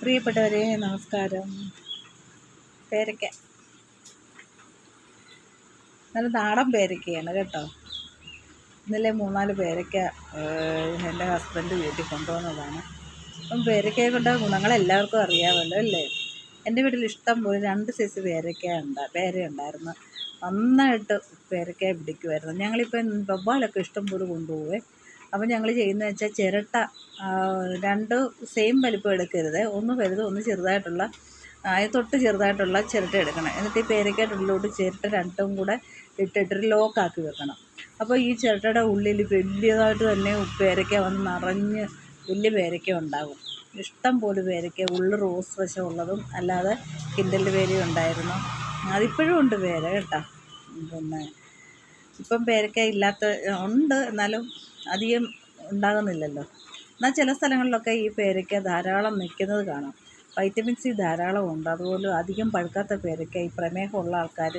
പ്രിയപ്പെട്ടവരെ നമസ്കാരം. പേരക്ക. നല്ല നാടൻ പേരക്കയാണ് കേട്ടോ. ഇന്നലെ മൂന്നാൽ പേരക്ക എന്റെ ഹസ്ബൻഡ് വീട്ടിൽ കൊണ്ടുവന്നതാണ്. അപ്പം പേരയ്ക്കയെ കൊണ്ട ഗുണങ്ങൾ എല്ലാവർക്കും അറിയാമല്ലോ അല്ലേ? എന്റെ വീട്ടിൽ ഇഷ്ടം പോലെ രണ്ട് സൈസ് പേരയ്ക്ക ഉണ്ട് പേര ഉണ്ടായിരുന്നു. നന്നായിട്ട് പേരയ്ക്ക പിടിക്കുമായിരുന്നു. ഞങ്ങളിപ്പം വവ്വാലൊക്കെ ഇഷ്ടം പോലെ കൊണ്ടുപോവേ. അപ്പം ഞങ്ങൾ ചെയ്യുന്നത് വെച്ചാൽ ചിരട്ട രണ്ട് സെയിം വലിപ്പം എടുക്കരുത്. ഒന്ന് വലുത് ഒന്ന് ചെറുതായിട്ടുള്ള തൊട്ട് ചെറുതായിട്ടുള്ള ചിരട്ട എടുക്കണം. എന്നിട്ട് ഈ പേരയ്ക്കയുടെ ഉള്ളിലോട്ട് ചിരട്ട രണ്ടും കൂടെ ഇട്ടിട്ടൊരു ലോക്കാക്കി വെക്കണം. അപ്പോൾ ഈ ചിരട്ടയുടെ ഉള്ളിൽ വലിയതായിട്ട് തന്നെ പേരയ്ക്ക വന്ന് നിറഞ്ഞ് വലിയ പേരയ്ക്ക ഉണ്ടാകും. ഇഷ്ടം പോലെ പേരയ്ക്ക ഉള്ളു റോസ് വശമുള്ളതും അല്ലാതെ കിൻഡൽ പേരയും ഉണ്ടായിരുന്നു. അതിപ്പോഴും ഉണ്ട് പേര കേട്ടോ. പിന്നെ ഇപ്പം പേരയ്ക്ക ഇല്ലാത്ത ഉണ്ട് എന്നാലും അധികം ഉണ്ടാകുന്നില്ലല്ലോ. എന്നാൽ ചില സ്ഥലങ്ങളിലൊക്കെ ഈ പേരയ്ക്ക ധാരാളം നിൽക്കുന്നത് കാണാം. വൈറ്റമിൻ സി ധാരാളം ഉണ്ട്. അതുപോലെ അധികം പഴുക്കാത്ത പേരയ്ക്ക ഈ പ്രമേഹമുള്ള ആൾക്കാർ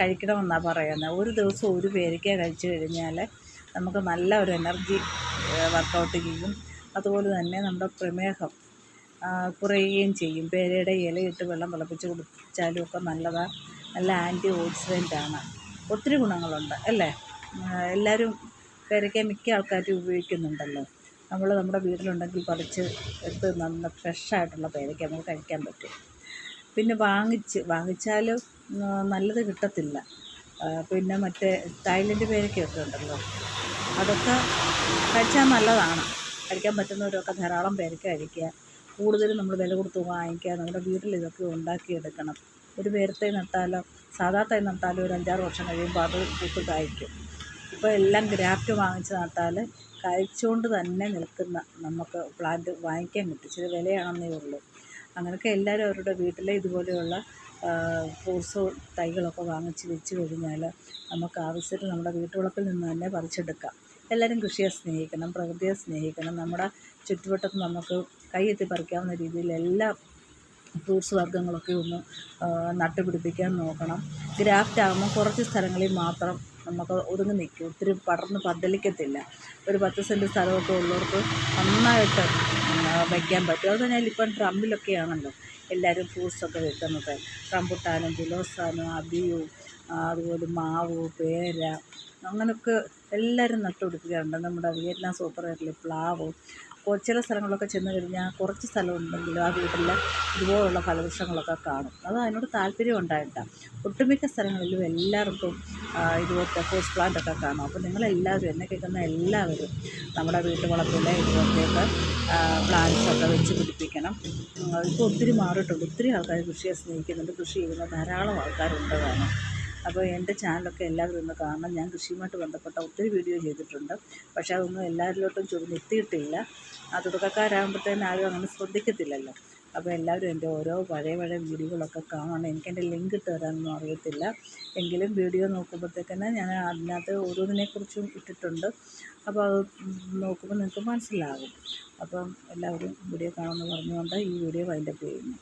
കഴിക്കണമെന്നാണ് പറയുന്നത്. ഒരു ദിവസം ഒരു പേരയ്ക്ക കഴിച്ചു കഴിഞ്ഞാൽ നമുക്ക് നല്ല ഒരു എനർജി വർക്കൗട്ട് ചെയ്യും. അതുപോലെ തന്നെ നമ്മുടെ പ്രമേഹം കുറയുകയും ചെയ്യും. പേരയുടെ ഇലയിട്ട് വെള്ളം തിളപ്പിച്ച് കുടിച്ചാലും ഒക്കെ നല്ലതാണ് നല്ല ആന്റി ഓക്സിഡന്റ് ആണ്. ഒത്തിരി ഗുണങ്ങളുണ്ട് അല്ലേ? എല്ലാവരും പേരയ്ക്ക മിക്ക ആൾക്കാരും ഉപയോഗിക്കുന്നുണ്ടല്ലോ. നമ്മൾ നമ്മുടെ വീട്ടിലുണ്ടെങ്കിൽ പറിച്ച് എടുത്ത് നല്ല ഫ്രഷായിട്ടുള്ള പേരയ്ക്ക നമുക്ക് കഴിക്കാൻ പറ്റും. പിന്നെ വാങ്ങിച്ച് വാങ്ങിച്ചാൽ നല്ലത് കിട്ടത്തില്ല. പിന്നെ മറ്റേ തായ്ലൻഡ് പേരയ്ക്കയൊക്കെ ഉണ്ടല്ലോ. അതൊക്കെ കഴിച്ചാൽ നല്ലതാണ്. കഴിക്കാൻ പറ്റുന്നവരൊക്കെ ധാരാളം പേരയ്ക്ക കഴിക്കുക. കൂടുതലും നമ്മൾ വില കൊടുത്ത് വാങ്ങിക്കുക. നമ്മുടെ വീട്ടിൽ ഇതൊക്കെ ഉണ്ടാക്കിയെടുക്കണം. ഒരു പേരത്തൈ നട്ടാലോ സാധാ തൈ നട്ടാലോ ഒരു അഞ്ചാറ് വർഷം കഴിയുമ്പോൾ അത് കായ്ക്കും. ഇപ്പോൾ എല്ലാം ഗ്രാഫ്റ്റ് വാങ്ങിച്ച് നട്ടാൽ കഴിച്ചുകൊണ്ട് തന്നെ നിൽക്കുന്ന നമുക്ക് പ്ലാന്റ് വാങ്ങിക്കാൻ കിട്ടും ഇച്ചിരി വിലയാണെന്നേ ഉള്ളൂ. അങ്ങനെയൊക്കെ എല്ലാവരും അവരുടെ വീട്ടിലെ ഇതുപോലെയുള്ള ഫ്രൂട്ട്സ് തൈകളൊക്കെ വാങ്ങിച്ച് വെച്ച് കഴിഞ്ഞാൽ നമുക്ക് ആവശ്യത്തിന് നമ്മുടെ വീട്ടുവളപ്പിൽ നിന്ന് തന്നെ പറിച്ചെടുക്കാം. എല്ലാവരും കൃഷിയെ സ്നേഹിക്കണം പ്രകൃതിയെ സ്നേഹിക്കണം. നമ്മുടെ ചുറ്റുവട്ടത്ത് നമുക്ക് കൈയെത്തി പറിക്കാവുന്ന രീതിയിൽ എല്ലാ ഫ്രൂട്ട്സ് വർഗങ്ങളൊക്കെ ഒന്ന് നട്ടുപിടിപ്പിക്കാൻ നോക്കണം. ഗ്രാഫ്റ്റ് ആകുമ്പോൾ കുറച്ച് സ്ഥലങ്ങളിൽ മാത്രം നമുക്ക് ഒതുങ്ങി നിൽക്കും. ഒത്തിരി പടർന്ന് പന്തലിക്കത്തില്ല. ഒരു പത്ത് സെന്റ് സ്ഥലമൊക്കെ ഉള്ളവർക്ക് നന്നായിട്ട് വയ്ക്കാൻ പറ്റും. അത് തന്നെ ഇപ്പം ഡ്രമ്മിലൊക്കെയാണല്ലോ എല്ലാവരും ഫ്രൂട്ട്സൊക്കെ വെക്കുന്നത്. റംബുട്ടാനും ബുലോസാനും അബിയും അതുപോലെ മാവ് പേര അങ്ങനെയൊക്കെ എല്ലാവരും നട്ടുപിടിപ്പിക്കാറുണ്ട് നമ്മുടെ വിയറ്റ്നാം സൂപ്പർ ഏറിൽ പ്ലാവ്. ചില സ്ഥലങ്ങളൊക്കെ ചെന്ന് കഴിഞ്ഞാൽ കുറച്ച് സ്ഥലം ഉണ്ടെങ്കിലും ആ വീട്ടിൽ ഇതുപോലുള്ള ഫലവൃക്ഷങ്ങളൊക്കെ കാണും. അത് അതിനോട് താല്പര്യം ഉണ്ടായിട്ടാണ് ഒട്ടുമിക്ക സ്ഥലങ്ങളിലും എല്ലാവർക്കും ഇതുപോലത്തെ ഫ്രൂട്ട്സ് പ്ലാന്റ് ഒക്കെ കാണും. അപ്പോൾ നിങ്ങളെല്ലാവരും എന്നെ കേൾക്കുന്ന എല്ലാവരും നമ്മുടെ വീട്ടു വളപ്പിലെ ഇതുപോലത്തെയൊക്കെ പ്ലാന്റ്സൊക്കെ വെച്ച് പിടിപ്പിക്കണം. ഇപ്പോൾ ഒത്തിരി മാറിയിട്ടുണ്ട്. ഒത്തിരി ആൾക്കാർ കൃഷിയെ സ്നേഹിക്കുന്നുണ്ട്. കൃഷി ചെയ്യുന്ന ധാരാളം ആൾക്കാരുണ്ട് കാണും. അപ്പോൾ എന്റെ ചാനലൊക്കെ എല്ലാവരും ഒന്ന് കാണണം. ഞാൻ കൃഷിയുമായിട്ട് ബന്ധപ്പെട്ട ഒത്തിരി വീഡിയോ ചെയ്തിട്ടുണ്ട്. പക്ഷേ അതൊന്നും എല്ലാവരിലോട്ടും ചുരുന്ന് എത്തിയിട്ടില്ല. ആ തുടക്കക്കാരാകുമ്പോഴത്തേനും ആരും അങ്ങനെ ശ്രദ്ധിക്കത്തില്ലല്ലോ. അപ്പോൾ എല്ലാവരും എന്റെ ഓരോ പഴയ പഴയ വീഡിയോകളൊക്കെ കാണണം. എനിക്ക് എന്റെ ലിങ്ക് ഇട്ട് തരാനൊന്നും അറിയത്തില്ല. എങ്കിലും വീഡിയോ നോക്കുമ്പോഴത്തേക്കന്നെ ഞാൻ അതിനകത്ത് ഓരോന്നിനെക്കുറിച്ചും ഇട്ടിട്ടുണ്ട്. അപ്പോൾ അത് നോക്കുമ്പോൾ നിങ്ങൾക്ക് മനസ്സിലാകും. അപ്പം എല്ലാവരും വീഡിയോ കാണുമെന്ന് പറഞ്ഞുകൊണ്ട് ഈ വീഡിയോ വൈൻഡപ്പ് ചെയ്യുന്നു.